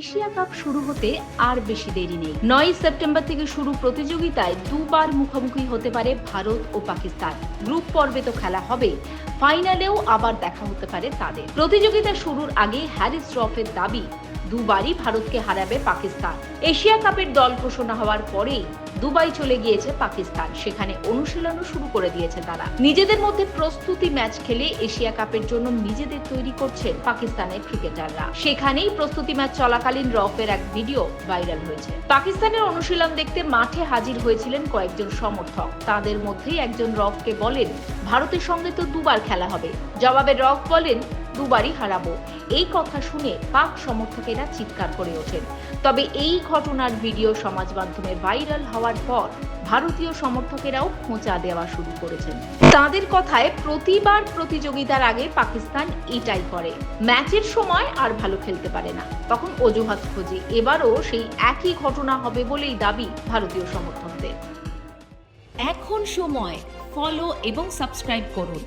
Asia cup শুরু হতে আর বেশি দেরি নেই। নয় সেপ্টেম্বর থেকে শুরু প্রতিযোগিতায় দুবার মুখোমুখি হতে পারে ভারত ও পাকিস্তান। গ্রুপ পর্বে তো খেলা হবে। ফাইনালেও আবার দেখা হতে পারে তাদের। প্রতিযোগিতা শুরুর আগে হ্যারিস ট্রফের দাবি দুবারই ভারতকে হারাবে পাকিস্তান। এশিয়া কাপের দল ঘোষণা হওয়ার পরেই দুবাই চলে গিয়েছে পাকিস্তান। সেখানে অনুশীলনও শুরু করে দিয়েছে তারা। নিজেদের মধ্যে প্রস্তুতি ম্যাচ খেলে এশিয়া কাপের জন্য নিজেদের তৈরি করছে পাকিস্তানের ক্রিকেটাররা। সেখানেই প্রস্তুতি ম্যাচ চলাকালীন রফের এক ভিডিও ভাইরাল হয়েছে। পাকিস্তানের অনুশীলন দেখতে মাঠে হাজির হয়েছিলেন কয়েকজন সমর্থক। তাদের মধ্যেই একজন রফকে বলেন, ভারতের সঙ্গে তো দুবার খেলা হবে। জবাবে রফ বলেন দুবারই হারাবো। এই কথা শুনে পাক সমর্থকেরা চিৎকার করে ওঠেন। তবে এই ঘটনার ভিডিও সমাজ মাধ্যমে ভাইরাল হওয়ার পর ভারতীয় সমর্থকেরাও খোঁচা দেওয়া শুরু করেছেন। তাদের কথায় প্রতিবার প্রতিযোগিতার আগে পাকিস্তান এটাই করে। ম্যাচের সময় আর ভালো খেলতে পারে না। তখন অজুহাত খোঁজে। এবারও সেই একই ঘটনা হবে বলেই দাবি ভারতীয় সমর্থকদের। এখন সময়। ফলো এবং সাবস্ক্রাইব করুন।